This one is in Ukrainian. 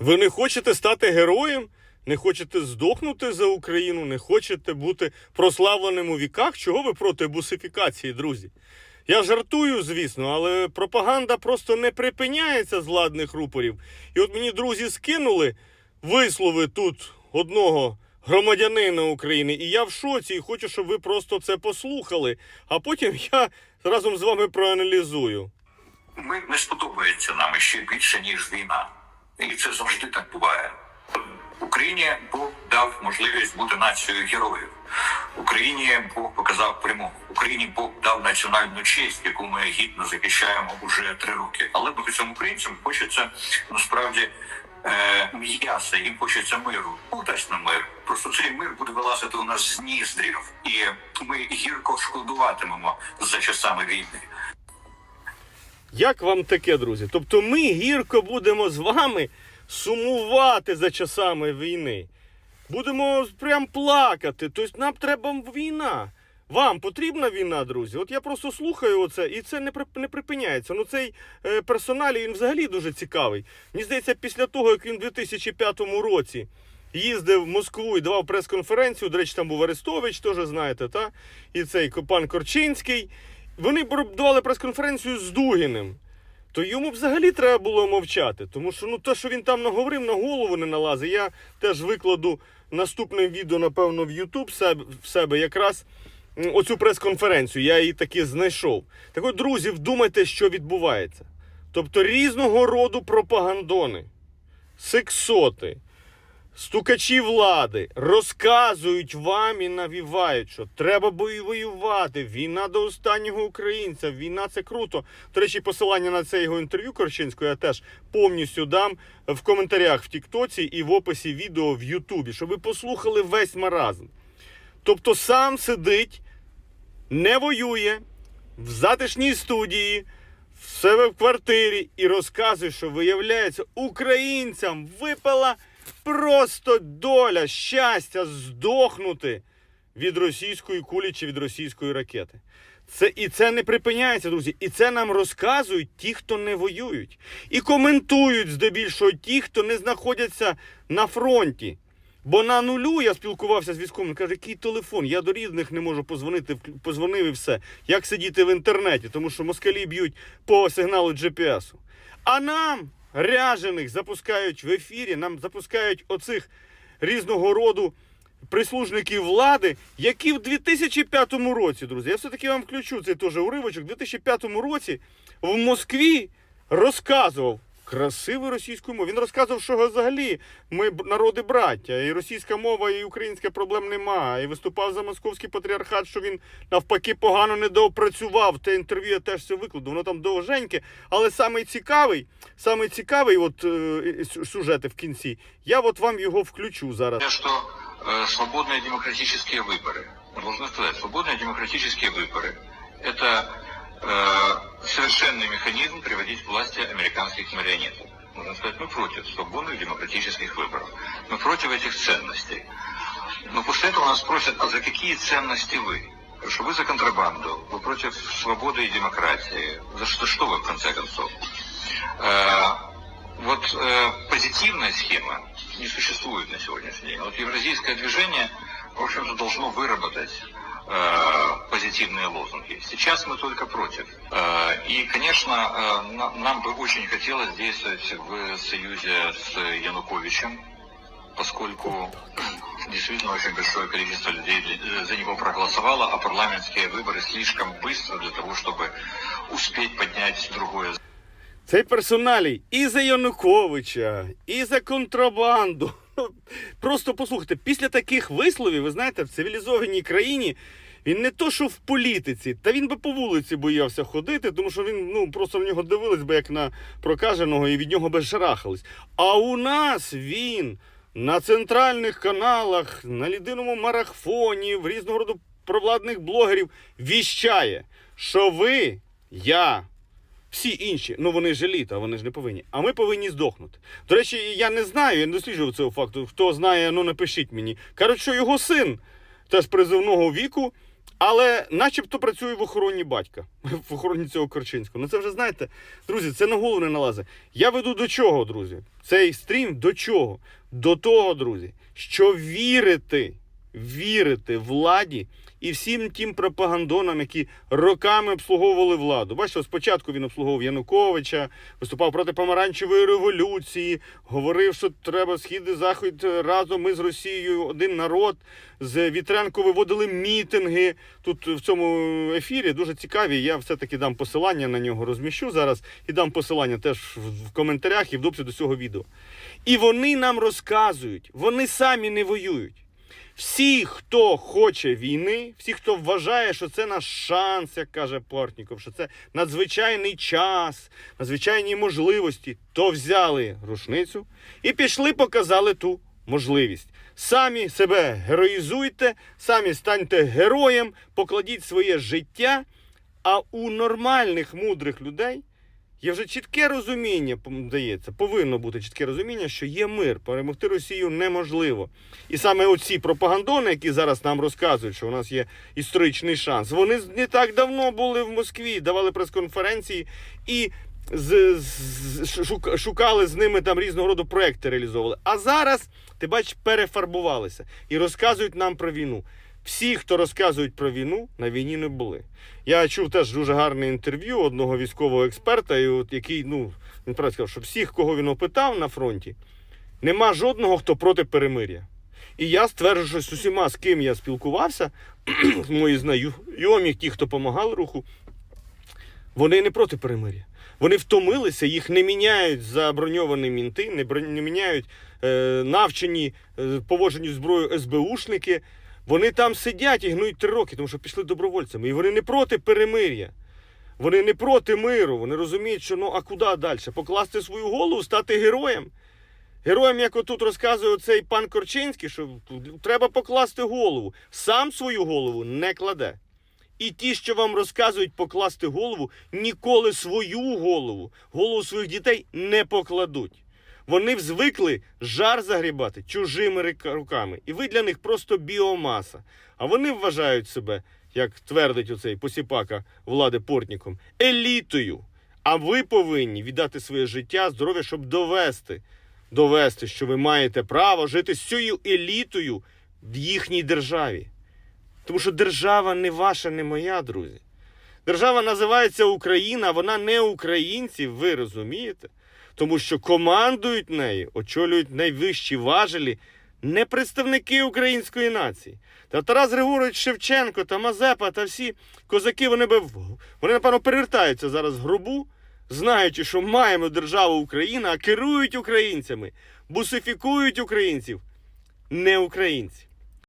Ви не хочете стати героєм? Не хочете здохнути за Україну, не хочете бути прославленим у віках? Чого ви проти бусифікації, друзі? Я жартую, звісно, але пропаганда просто не припиняється з ладних рупорів. І от мені друзі скинули вислови тут одного громадянина України, і я в шоці, і хочу, щоб ви просто це послухали. А потім я разом з вами проаналізую. Мир не сподобається нам ще більше, ніж війна. І це завжди так буває. Україні Бог дав можливість бути нацією героїв. Україні Бог показав перемогу. Україні Бог дав національну честь, яку ми гідно захищаємо уже три роки. Але багатьом українцям хочеться насправді е, м'яса, їм хочеться миру. Бог дасть мир. Просто цей мир буде вилазити у нас з ніздрів, і ми гірко шкодуватимемо за часами війни. Як вам таке, друзі? Тобто ми гірко будемо з вами сумувати за часами війни. Будемо прям плакати. Тобто нам треба війна. Вам потрібна війна, друзі? От я просто слухаю оце, і це не, не припиняється. Ну цей е, персонал він взагалі дуже цікавий. Мені здається, після того, як він у 2005 році їздив в Москву і давав прес-конференцію, до речі, там був Арестович, теж знаєте, та? і цей пан Корчинський. Вони давали прес-конференцію з Дугіним. То йому взагалі треба було мовчати. Тому що ну, те, що він там наговорив, на голову не налазить. Я теж викладу наступне відео, напевно, в себе, в себе якраз оцю прес-конференцію. Я її таки знайшов. Так от, друзі, вдумайте, що відбувається. Тобто різного роду пропагандони, сексоти, стукачі влади розказують вам і навівають, що треба воювати. Війна до останнього українця. Війна це круто. До речі, посилання на це його інтерв'ю Корчинського я теж повністю дам в коментарях в Тіктоці і в описі відео в Ютубі, щоб ви послухали весь маразм. Тобто сам сидить, не воює в затишній студії, в себе в квартирі і розказує, що виявляється, українцям випала просто доля щастя здохнути від російської кулі чи від російської ракети. Це, і це не припиняється, друзі. І це нам розказують ті, хто не воюють. І коментують здебільшого ті, хто не знаходяться на фронті. Бо на нулю я спілкувався з військовим, каже, який телефон? Я до рідних не можу позвонити, позвонив і все. Як сидіти в інтернеті, тому що москалі б'ють по сигналу GPS. А нам, ряжених, запускають в ефірі, нам запускають оцих різного роду прислужників влади, які в 2005 році, друзі, я все-таки вам включу цей теж уривочок, в 2005 році в Москві розказував красивою російською мовою. Він розказував, що взагалі ми б- народи браття, і російська мова, і українська проблем немає. І виступав за московський патріархат, що він навпаки погано не доопрацював. Те інтерв'ю я теж все викладу. Воно там довженьке. Але самий цікавий, самий цікавий, от е, сю- сюжети в кінці, я от вам його включу зараз. что э, свободные демократические выборы, должны сказать, свободные демократические выборы – это э, совершенный механизм приводить к власти американских марионеток. Можно сказать, мы против свободных демократических выборов. Мы против этих ценностей. Но после этого нас спросят, а за какие ценности вы? Что вы за контрабанду, вы против свободы и демократии. За что, что вы в конце концов? Э, вот э, позитивная схема не существует на сегодняшний день. Вот евразийское движение, в общем-то, должно выработать позитивные лозунги. Сейчас мы только против. Э, и, конечно, э, на- нам бы очень хотелось действовать в союзе с Януковичем, поскольку действительно очень большое количество людей для- за него проголосовало, а парламентские выборы слишком быстро для того, чтобы успеть поднять другое Цей персоналій і за Януковича, і за контрабанду. Просто послухайте, після таких висловів, ви знаєте, в цивілізованій країні він не то, що в політиці, та він би по вулиці боявся ходити, тому що він ну просто на нього дивились би як на прокаженого і від нього би шарахались. А у нас він на центральних каналах, на єдиному марафоні, в різного роду провладних блогерів віщає, що ви, я, всі інші, ну вони ж еліта, вони ж не повинні. А ми повинні здохнути. До речі, я не знаю, я не досліджував цього факту. Хто знає, ну напишіть мені. Кажуть, що його син теж призивного віку Але начебто працює в охороні батька, в охороні цього Корчинського. Ну це вже знаєте, друзі, це на голову не налазить. Я веду до чого, друзі? Цей стрім до чого? До того, друзі, що вірити, вірити владі і всім тим пропагандонам, які роками обслуговували владу. Бачите, спочатку він обслуговував Януковича, виступав проти помаранчевої революції, говорив, що треба схід і захід разом. Ми з Росією один народ. З Вітренко виводили мітинги. Тут в цьому ефірі дуже цікаві. Я все-таки дам посилання на нього, розміщу зараз і дам посилання теж в в коментарях і в дописі до цього відео. І вони нам розказують, вони самі не воюють. Всі, хто хоче війни, всі, хто вважає, що це наш шанс, як каже Портніков, що це надзвичайний час, надзвичайні можливості, то взяли рушницю і пішли, показали ту можливість. Самі себе героїзуйте, самі станьте героєм, покладіть своє життя. А у нормальних мудрих людей Є вже чітке розуміння, здається, повинно бути чітке розуміння, що є мир, перемогти Росію неможливо. І саме оці пропагандони, які зараз нам розказують, що у нас є історичний шанс, вони не так давно були в Москві, давали прес-конференції і з, з- шук- шукали з ними там різного роду проекти реалізовували. А зараз, ти бачиш, перефарбувалися і розказують нам про війну. Всі, хто розказують про війну, на війні не були. Я чув теж дуже гарне інтерв'ю одного військового експерта, який, ну, він правильно сказав, що всіх, кого він опитав на фронті, нема жодного, хто проти перемир'я. І я стверджую, що з усіма, з ким я спілкувався, мої знайомі, ті, хто допомагали руху, вони не проти перемир'я. Вони втомилися, їх не міняють заброньовані мінти, не, не міняють е, навчені е, поводженню зброю СБУшники. Вони там сидять і гнують три роки, тому що пішли добровольцями. І вони не проти перемир'я. Вони не проти миру. Вони розуміють, що ну а куди далі? Покласти свою голову, стати героєм. Героєм, як отут розказує цей пан Корчинський, що треба покласти голову. Сам свою голову не кладе. І ті, що вам розказують покласти голову, ніколи свою голову, голову своїх дітей не покладуть. Вони звикли жар загрібати чужими руками. І ви для них просто біомаса. А вони вважають себе, як твердить оцей посіпака влади Портніком, елітою. А ви повинні віддати своє життя, здоров'я, щоб довести, довести, що ви маєте право жити з цією елітою в їхній державі. Тому що держава не ваша, не моя, друзі. Держава називається Україна, вона не українці, ви розумієте? Тому що командують нею, очолюють найвищі важелі не представники української нації. Та Тарас Григорович Шевченко та Мазепа та всі козаки, вони би вони, напевно, перевертаються зараз в гробу, знаючи, що маємо державу Україна, а керують українцями, бусифікують українців не українці.